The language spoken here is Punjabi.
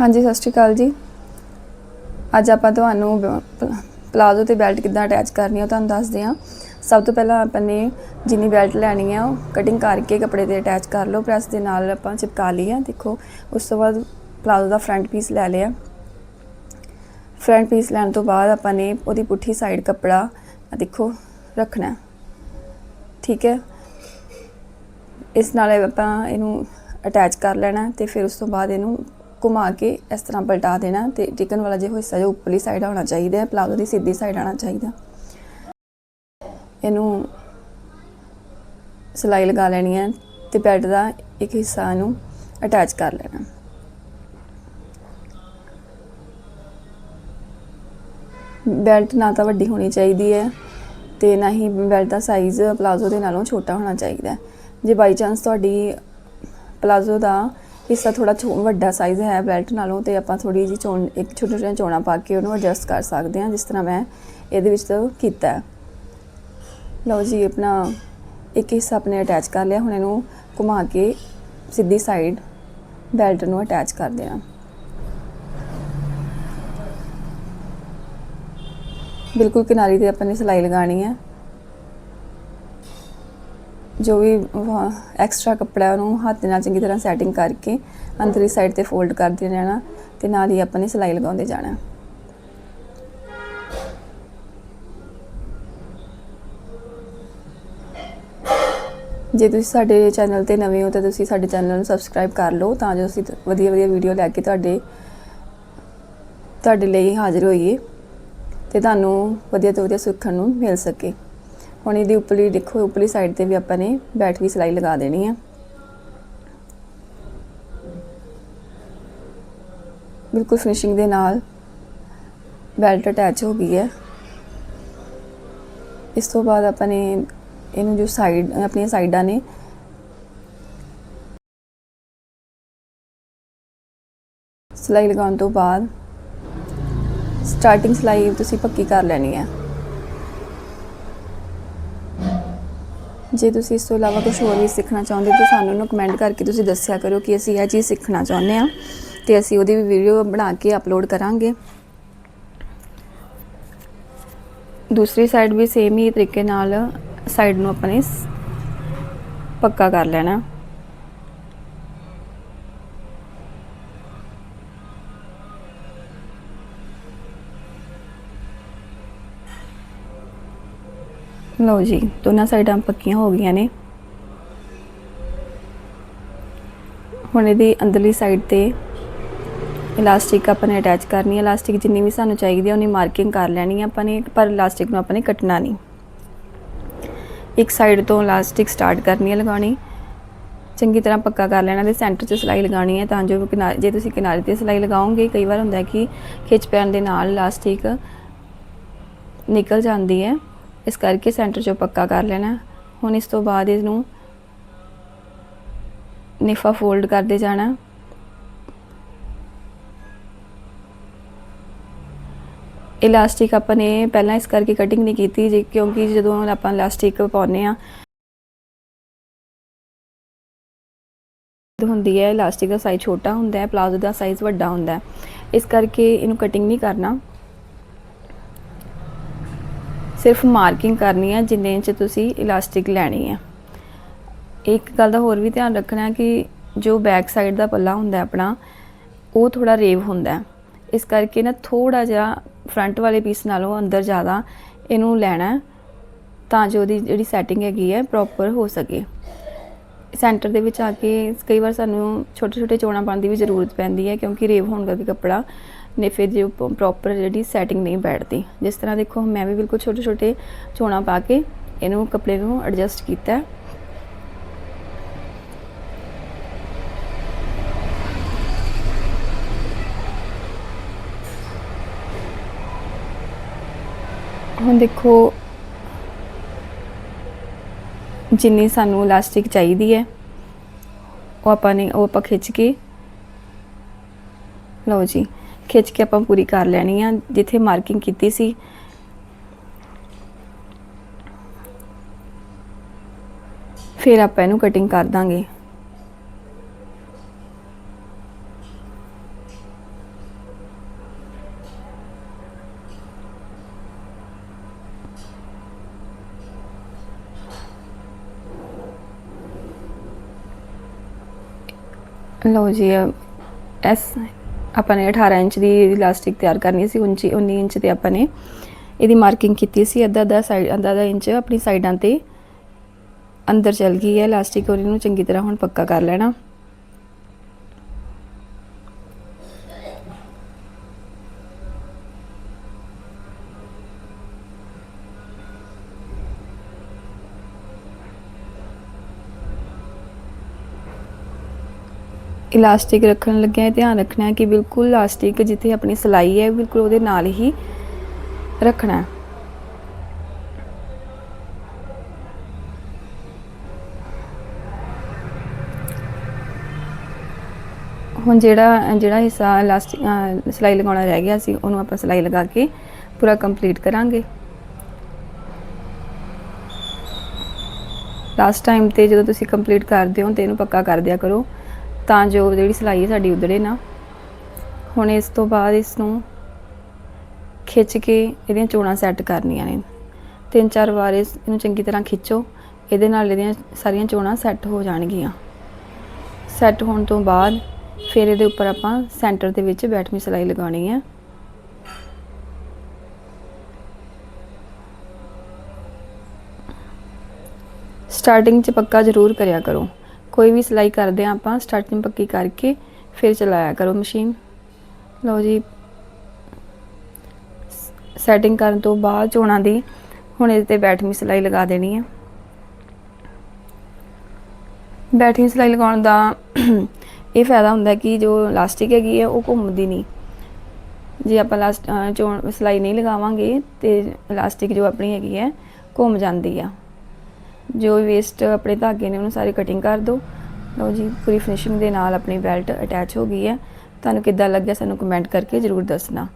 ਹਾਂਜੀ, ਸਤਿ ਸ਼੍ਰੀ ਅਕਾਲ ਜੀ। ਅੱਜ ਆਪਾਂ ਤੁਹਾਨੂੰ ਪਲਾਜ਼ੋ ਤੇ ਬੈਲਟ ਕਿੱਦਾਂ ਅਟੈਚ ਕਰਨੀ ਆ ਤੁਹਾਨੂੰ ਦੱਸਦੇ ਹਾਂ। ਸਭ ਤੋਂ ਪਹਿਲਾਂ ਆਪਾਂ ਨੇ ਜਿੰਨੀ ਬੈਲਟ ਲੈਣੀ ਆ, ਉਹ ਕਟਿੰਗ ਕਰਕੇ ਕੱਪੜੇ ਤੇ ਅਟੈਚ ਕਰ ਲਓ। ਪ੍ਰੈਸ ਦੇ ਨਾਲ ਆਪਾਂ ਚਿਪਕਾ ਲਈ ਆ। ਦੇਖੋ, ਉਸ ਤੋਂ ਬਾਅਦ ਪਲਾਜ਼ੋ ਦਾ ਫਰੰਟ ਪੀਸ ਲੈ ਲਿਆ। ਫਰੰਟ ਪੀਸ ਲੈਣ ਤੋਂ ਬਾਅਦ ਆਪਾਂ ਨੇ ਉਹਦੀ ਪੁੱਠੀ ਸਾਈਡ ਕੱਪੜਾ ਦੇਖੋ, ਰੱਖਣਾ ਠੀਕ ਹੈ। ਇਸ ਨਾਲ ਆਪਾਂ ਇਹਨੂੰ ਅਟੈਚ ਕਰ ਲੈਣਾ ਤੇ ਫਿਰ ਉਸ ਤੋਂ ਬਾਅਦ ਇਹਨੂੰ ਘੁਮਾ ਕੇ ਇਸ ਤਰ੍ਹਾਂ ਪਲਟਾ ਦੇਣਾ ਤੇ ਟਿਕਨ ਵਾਲਾ ਜੋ ਹਿੱਸਾ ਜੋ ਉੱਪਰਲੀ ਸਾਈਡ ਆਉਣਾ ਚਾਹੀਦਾ ਹੈ ਪਲਾਜ਼ੋ ਦੀ ਸਿੱਧੀ ਸਾਈਡ ਆਉਣਾ ਚਾਹੀਦਾ। ਇਹਨੂੰ ਸਿਲਾਈ ਲਗਾ ਲੈਣੀ ਹੈ ਤੇ ਬੈਲਟ ਦਾ ਇੱਕ ਹਿੱਸਾ ਨੂੰ ਅਟੈਚ ਕਰ ਲੈਣਾ। ਬੈਲਟ ਨਾ ਤਾਂ ਵੱਡੀ ਹੋਣੀ ਚਾਹੀਦੀ ਹੈ ਤੇ ਨਾ ਹੀ ਬੈਲਟ ਦਾ ਸਾਈਜ਼ ਪਲਾਜ਼ੋ ਦੇ ਨਾਲੋਂ ਛੋਟਾ ਹੋਣਾ ਚਾਹੀਦਾ ਜੇ ਬਾਈ ਚਾਂਸ ਤੁਹਾਡੀ ਪਲਾਜ਼ੋ ਦਾ ਹਿੱਸਾ ਥੋੜਾ ਵੱਡਾ ਸਾਈਜ਼ ਹੈ ਬੈਲਟ ਨਾਲੋਂ ਤੇ ਆਪਾਂ ਥੋੜੀ ਜੀ ਚੋਣ, ਇੱਕ ਛੋਟੇ ਛੋਟੇ ਚੋਣਾ ਪਾ ਕੇ ਉਹਨੂੰ ਐਡਜਸਟ ਕਰ ਸਕਦੇ ਹਾਂ ਜਿਸ ਤਰ੍ਹਾਂ ਮੈਂ ਇਹਦੇ ਵਿੱਚ ਕੀਤਾ ਲਓ ਜੀ, ਆਪਣਾ ਇੱਕ ਹਿੱਸਾ ਆਪਣੇ ਅਟੈਚ ਕਰ ਲਿਆ। ਹੁਣ ਇਹਨੂੰ ਘੁਮਾ ਕੇ ਸਿੱਧੀ ਸਾਈਡ ਬੈਲਟ ਨੂੰ ਅਟੈਚ ਕਰ ਦੇਣਾ ਬਿਲਕੁਲ ਕਿਨਾਰੀ ਤੇ ਆਪਾਂ ਨੇ ਸਿਲਾਈ ਲਗਾਣੀ ਹੈ। ਜੋ ਵੀ ਐਕਸਟਰਾ ਕੱਪੜਾ ਉਹਨੂੰ ਹੱਥ ਦੇ ਨਾਲ ਚੰਗੀ ਤਰ੍ਹਾਂ ਸੈਟਿੰਗ ਕਰਕੇ ਅੰਦਰਲੀ ਸਾਈਡ ਤੇ ਫੋਲਡ ਕਰਦੇ ਰਹਿਣਾ ਤੇ ਨਾਲ ਹੀ ਆਪਾਂ ਨੇ ਸਿਲਾਈ ਲਗਾਉਂਦੇ ਜਾਣਾ। ਜੇ ਤੁਸੀਂ ਸਾਡੇ ਚੈਨਲ ਤੇ ਨਵੇਂ ਹੋ ਤਾਂ ਤੁਸੀਂ ਸਾਡੇ ਚੈਨਲ ਨੂੰ ਸਬਸਕ੍ਰਾਈਬ ਕਰ ਲਓ ਤਾਂ ਜੋ ਅਸੀਂ ਵਧੀਆ ਵਧੀਆ ਵੀਡੀਓ ਲੈ ਕੇ ਤੁਹਾਡੇ ਤੁਹਾਡੇ ਲਈ ਹਾਜ਼ਰ ਹੋਈਏ ਤੇ ਤੁਹਾਨੂੰ ਵਧੀਆ ਤੋਂ ਵਧੀਆ ਸਿੱਖਣ ਨੂੰ ਮਿਲ ਸਕੇ। ਹੁਣ ਇਹਦੀ ਉੱਪਰਲੀ ਦੇਖੋ, ਉੱਪਰਲੀ ਸਾਈਡ ਤੇ ਵੀ ਆਪਾਂ ਨੇ ਬੈਠ ਵੀ ਸਿਲਾਈ ਲਗਾ ਦੇਣੀ ਹੈ ਬਿਲਕੁਲ ਫਿਨਿਸ਼ਿੰਗ ਦੇ ਨਾਲ ਬੈਲਟ ਅਟੈਚ ਹੋ ਗਈ ਹੈ। ਇਸ ਤੋਂ ਬਾਅਦ ਆਪਾਂ ਨੇ ਇਹਨੂੰ ਜੋ ਸਾਈਡ ਆਪਣੀਆਂ ਸਾਈਡਾਂ ਨੇ ਸਿਲਾਈ ਲਗਾਉਣ ਤੋਂ ਬਾਅਦ ਸਟਾਰਟਿੰਗ ਸਿਲਾਈ ਤੁਸੀਂ ਪੱਕੀ ਕਰ ਲੈਣੀ ਹੈ। ਜੇ ਤੁਸੀਂ ਇਸ ਤੋਂ ਇਲਾਵਾ ਕੁਝ ਹੋਰ ਵੀ ਸਿੱਖਣਾ ਚਾਹੁੰਦੇ ਤਾਂ ਸਾਨੂੰ ਨੂੰ ਕਮੈਂਟ ਕਰਕੇ ਤੁਸੀਂ ਦੱਸਿਆ ਕਰੋ ਕਿ ਅਸੀਂ ਇਹ ਚੀਜ਼ ਸਿੱਖਣਾ ਚਾਹੁੰਦੇ ਹਾਂ ਤੇ ਅਸੀਂ ਉਹਦੀ ਵੀ ਵੀਡੀਓ ਬਣਾ ਕੇ ਅਪਲੋਡ ਕਰਾਂਗੇ। ਦੂਸਰੀ ਸਾਈਡ ਵੀ ਸੇਮ ਹੀ ਤਰੀਕੇ ਨਾਲ ਸਾਈਡ ਨੂੰ ਆਪਣੇ ਪੱਕਾ ਕਰ ਲੈਣਾ। ਲਓ ਜੀ, ਦੋਨਾਂ ਸਾਈਡਾਂ ਪੱਕੀਆਂ ਹੋ ਗਈਆਂ ਨੇ। ਹੁਣ ਇਹਦੀ ਅੰਦਰਲੀ ਸਾਈਡ ਤੇ ਇਲਾਸਟਿਕ ਆਪਾਂ ਨੇ ਅਟੈਚ ਕਰਨੀ ਹੈ। ਇਲਾਸਟਿਕ ਜਿੰਨੀ ਵੀ ਸਾਨੂੰ ਚਾਹੀਦੀ ਹੈ, ਉਨੀ ਮਾਰਕਿੰਗ ਕਰ ਲੈਣੀ ਹੈ ਆਪਾਂ ਨੇ, ਪਰ ਇਲਾਸਟਿਕ ਨੂੰ ਆਪਾਂ ਨੇ ਕੱਟਣਾ ਨਹੀਂ। ਇੱਕ ਸਾਈਡ ਤੋਂ ਇਲਾਸਟਿਕ ਸਟਾਰਟ ਕਰਨੀ ਹੈ ਲਗਾਉਣੀ। ਚੰਗੀ ਤਰ੍ਹਾਂ ਪੱਕਾ ਕਰ ਲੈਣਾ ਤੇ ਸੈਂਟਰ 'ਚ ਸਿਲਾਈ ਲਗਾਉਣੀ ਹੈ, ਤਾਂ ਜੋ ਕਿਨਾਰੇ ਜੇ ਤੁਸੀਂ ਕਿਨਾਰੇ ਤੇ ਸਿਲਾਈ ਲਗਾਓਗੇ, ਕਈ ਵਾਰ ਹੁੰਦਾ ਕਿ ਖਿੱਚ ਪੈਣ ਦੇ ਨਾਲ ਇਲਾਸਟਿਕ ਨਿਕਲ ਜਾਂਦੀ ਹੈ। ਇਸ ਕਰਕੇ ਸੈਂਟਰ 'ਚੋਂ ਪੱਕਾ ਕਰ ਲੈਣਾ। ਹੁਣ ਇਸ ਤੋਂ ਬਾਅਦ ਇਹਨੂੰ ਨਿਫਾ ਫੋਲਡ ਕਰਦੇ ਜਾਣਾ। ਇਲਾਸਟਿਕ ਆਪਾਂ ਨੇ ਪਹਿਲਾਂ ਇਸ ਕਰਕੇ ਕਟਿੰਗ ਨਹੀਂ ਕੀਤੀ ਜੇ, ਕਿਉਂਕਿ ਜਦੋਂ ਆਪਾਂ ਇਲਾਸਟਿਕ ਪਾਉਨੇ ਆ ਹੁੰਦੀ ਹੈ, ਇਲਾਸਟਿਕ ਦਾ ਸਾਈਜ਼ ਛੋਟਾ ਹੁੰਦਾ ਹੈ, ਪਲਾਜ਼ੋ ਦਾ ਸਾਈਜ਼ ਵੱਡਾ ਹੁੰਦਾ ਹੈ। ਇਸ ਕਰਕੇ ਇਹਨੂੰ ਕਟਿੰਗ ਨਹੀਂ ਕਰਨਾ। ਸਿਰਫ ਮਾਰਕਿੰਗ ਕਰਨੀ ਹੈ ਜਿੰਨੇ ਇੰਚ ਤੁਸੀਂ ਇਲਾਸਟਿਕ ਲੈਣੀ ਹੈ ਇੱਕ ਗੱਲ ਦਾ ਹੋਰ ਵੀ ਧਿਆਨ ਰੱਖਣਾ ਹੈ ਕਿ ਜੋ ਬੈਕ ਸਾਈਡ ਦਾ ਪੱਲਾ ਹੁੰਦਾ ਆਪਣਾ, ਉਹ ਥੋੜਾ ਰੇਵ ਹੁੰਦਾ ਹੈ। ਇਸ ਕਰਕੇ ਨਾ ਥੋੜਾ ਜਿਹਾ ਫਰੰਟ ਵਾਲੇ ਪੀਸ ਨਾਲੋਂ ਅੰਦਰ ਜ਼ਿਆਦਾ ਇਹਨੂੰ ਲੈਣਾ ਤਾਂ ਜੋ ਉਹਦੀ ਜਿਹੜੀ ਸੈਟਿੰਗ ਹੈਗੀ ਹੈ ਪ੍ਰੋਪਰ ਹੋ ਸਕੇ। ਸੈਂਟਰ ਦੇ ਵਿੱਚ ਆ ਕੇ ਕਈ ਵਾਰ ਸਾਨੂੰ ਛੋਟੇ ਛੋਟੇ ਚੋਣਾਂ ਪਾਉਣ ਦੀ ਵੀ ਜ਼ਰੂਰਤ ਪੈਂਦੀ ਹੈ, ਕਿਉਂਕਿ ਰੇਵ ਹੋਣ ਕਰਕੇ ਕੱਪੜਾ ਨਹੀਂ ਫਿਰ ਜੇ ਪ੍ਰੋਪਰ ਜਿਹੜੀ ਸੈਟਿੰਗ ਨਹੀਂ ਬੈਠਦੀ। ਜਿਸ ਤਰ੍ਹਾਂ ਦੇਖੋ, ਮੈਂ ਵੀ ਬਿਲਕੁਲ ਛੋਟੇ ਛੋਟੇ ਚੋਣਾਂ ਪਾ ਕੇ ਇਹਨੂੰ ਕੱਪੜੇ ਨੂੰ ਐਡਜਸਟ ਕੀਤਾ। ਹੁਣ ਦੇਖੋ, ਜਿੰਨੀ ਸਾਨੂੰ ਇਲਾਸਟਿਕ ਚਾਹੀਦੀ ਹੈ, ਉਹ ਆਪਾਂ ਨੇ, ਉਹ ਆਪਾਂ ਖਿੱਚ ਕੇ ਲਓ ਜੀ। ਖਿੱਚ ਕੇ ਆਪਾਂ ਪੂਰੀ ਕਰ ਲੈਣੀ ਆ, ਜਿੱਥੇ ਮਾਰਕਿੰਗ ਕੀਤੀ ਸੀ। ਫਿਰ ਆਪਾਂ ਇਹਨੂੰ ਕਟਿੰਗ ਕਰ ਦਾਂਗੇ। ਲਓ ਜੀ ਐਸ ਆਪਾਂ ਨੇ 18 ਇੰਚ ਦੀ ਇਲਾਸਟਿਕ ਤਿਆਰ ਕਰਨੀ ਸੀ ਉੱਚੀ 19 ਇੰਚ ਤੇ ਆਪਾਂ ਨੇ ਇਹਦੀ ਮਾਰਕਿੰਗ ਕੀਤੀ ਸੀ, ਅੱਧਾ ਅੱਧਾ ਸਾਈਡ ਅੱਧਾ ਅੱਧਾ ਇੰਚ ਆਪਣੀ ਸਾਈਡਾਂ ਤੇ ਅੰਦਰ ਚਲ ਗਈ ਹੈ ਇਲਾਸਟਿਕ ਔਰ ਇਹਨੂੰ ਚੰਗੀ ਤਰ੍ਹਾਂ ਹੁਣ ਪੱਕਾ ਕਰ ਲੈਣਾ। ਇਲਾਸਟਿਕ ਰੱਖਣ ਲੱਗਿਆ ਇਹ ਧਿਆਨ ਰੱਖਣਾ ਹੈ ਕਿ ਬਿਲਕੁਲ ਇਲਾਸਟਿਕ ਜਿੱਥੇ ਆਪਣੀ ਸਲਾਈ ਹੈ, ਬਿਲਕੁਲ ਉਹਦੇ ਨਾਲ ਹੀ ਰੱਖਣਾ ਹੈ। ਹੁਣ ਜਿਹੜਾ ਜਿਹੜਾ ਹਿੱਸਾ ਇਲਾਸਟਿਕ ਸਲਾਈ ਲਗਾਉਣਾ ਰਹਿ ਗਿਆ ਸੀ, ਉਹਨੂੰ ਆਪਾਂ ਸਲਾਈ ਲਗਾ ਕੇ ਪੂਰਾ ਕੰਪਲੀਟ ਕਰਾਂਗੇ। ਲਾਸਟ ਟਾਈਮ ਤੇ ਜਦੋਂ ਤੁਸੀਂ ਕੰਪਲੀਟ ਕਰਦੇ ਹੋ ਤੇ ਇਹਨੂੰ ਪੱਕਾ ਕਰ ਦਿਆ ਕਰੋ। ਤਾਂ ਜੋ ਜਿਹੜੀ ਸਲਾਈ ਹੈ ਸਾਡੀ ਉਧੜੇ ਨਾ। ਹੁਣ ਇਸ ਤੋਂ ਬਾਅਦ ਇਸ ਨੂੰ ਖਿੱਚ ਕੇ ਇਹਦੀਆਂ ਚੋਣਾਂ ਸੈੱਟ ਕਰਨੀਆਂ ਨੇ। ਤਿੰਨ ਚਾਰ ਵਾਰ ਇਸ ਇਹਨੂੰ ਚੰਗੀ ਤਰ੍ਹਾਂ ਖਿੱਚੋ। ਇਹਦੇ ਨਾਲ ਇਹਦੀਆਂ ਸਾਰੀਆਂ ਚੋਣਾਂ ਸੈੱਟ ਹੋ ਜਾਣਗੀਆਂ। ਸੈੱਟ ਹੋਣ ਤੋਂ ਬਾਅਦ ਫਿਰ ਇਹਦੇ ਉੱਪਰ ਆਪਾਂ ਸੈਂਟਰ ਦੇ ਵਿੱਚ ਬੈਠਵੀਂ ਸਲਾਈ ਲਗਾਉਣੀ ਹੈ। ਸਟਾਰਟਿੰਗ 'ਚ ਪੱਕਾ ਜ਼ਰੂਰ ਕਰਿਆ ਕਰੋ। ਕੋਈ ਵੀ ਸਿਲਾਈ ਕਰਦੇ ਆ ਆਪਾਂ ਸਟਾਰਟਿੰਗ ਪੱਕੀ ਕਰਕੇ ਫਿਰ ਚਲਾਇਆ ਕਰੋ ਮਸ਼ੀਨ ਲਓ ਜੀ ਸੈਟਿੰਗ ਕਰਨ ਤੋਂ ਬਾਅਦ ਚੋਣਾਂ ਦੀ, ਹੁਣ ਇਹਦੇ ਤੇ ਬੈਠਵੀਂ ਸਿਲਾਈ ਲਗਾ ਦੇਣੀ ਹੈ। ਬੈਠਵੀਂ ਸਿਲਾਈ ਲਗਾਉਣ ਦਾ ਇਹ ਫਾਇਦਾ ਹੁੰਦਾ ਕਿ ਜੋ ਇਲਾਸਟਿਕ ਹੈਗੀ ਹੈ, ਉਹ ਘੁੰਮਦੀ ਨਹੀਂ। ਜੇ ਆਪਾਂ ਲਾਸਟ ਚੋਣ, ਸਿਲਾਈ ਨਹੀਂ ਲਗਾਵਾਂਗੇ ਤੇ ਇਲਾਸਟਿਕ ਜੋ ਆਪਣੀ ਹੈਗੀ ਹੈ, ਘੁੰਮ ਜਾਂਦੀ ਆ। ਜੋ ਵੀ ਵੇਸਟ ਆਪਣੇ ਧਾਗੇ ਨੇ, ਉਹਨੂੰ ਸਾਰੀ ਕਟਿੰਗ ਕਰ ਦਿਓ। ਲਓ ਜੀ, ਪੂਰੀ ਫਿਨਿਸ਼ਿੰਗ ਦੇ ਨਾਲ ਆਪਣੀ ਬੈਲਟ ਅਟੈਚ ਹੋ ਗਈ ਹੈ। ਤੁਹਾਨੂੰ ਕਿੱਦਾਂ ਲੱਗਿਆ ਸਾਨੂੰ ਕਮੈਂਟ ਕਰਕੇ ਜ਼ਰੂਰ ਦੱਸਣਾ।